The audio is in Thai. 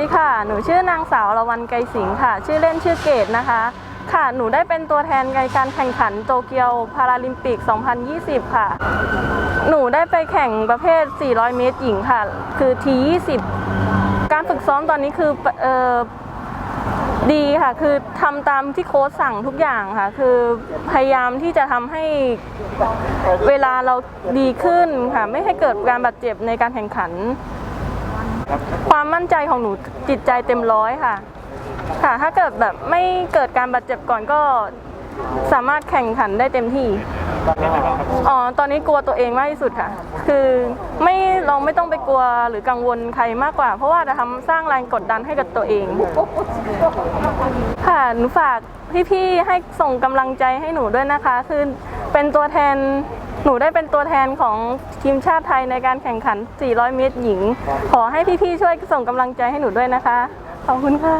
ดีค่ะ หนูชื่อนางสาวละวันไกรสิงห์ค่ะ ชื่อเล่นชื่อเกดนะคะ ค่ะ หนูได้เป็นตัวแทนในการแข่งขันโตเกียวพาราลิมปิก 2020 ค่ะ หนูได้ไปแข่งประเภท 400 เมตรหญิงค่ะ คือ T20 การฝึกซ้อมตอนนี้คือเออดีค่ะ คือทำตามที่โค้ชสั่งทุกอย่างค่ะ คือพยายามที่จะทำให้เวลาเราดีขึ้นค่ะ ไม่ให้เกิดการบาดเจ็บในการแข่งขัน ความมั่นใจของหนูจิตใจเต็มร้อยค่ะ ค่ะ ถ้าเกิดแบบไม่เกิดการบาดเจ็บก่อนก็สามารถแข่งขันได้เต็มที่ อ๋อ ตอนนี้กลัวตัวเองมากที่สุดค่ะ คือไม่เราไม่ต้องไปกลัวหรือกังวลใครมากกว่า เพราะว่าจะทำสร้างแรงกดดันให้กับตัวเอง ค่ะหนูฝากพี่ๆให้ส่งกำลังใจให้หนูด้วยนะคะ คือเป็นตัวแทน หนูได้เป็นตัวแทนของทีมชาติไทยในการแข่งขัน 400 เมตรหญิง ขอให้พี่ๆช่วยส่งกำลังใจให้หนูด้วยนะคะ ขอบคุณค่ะ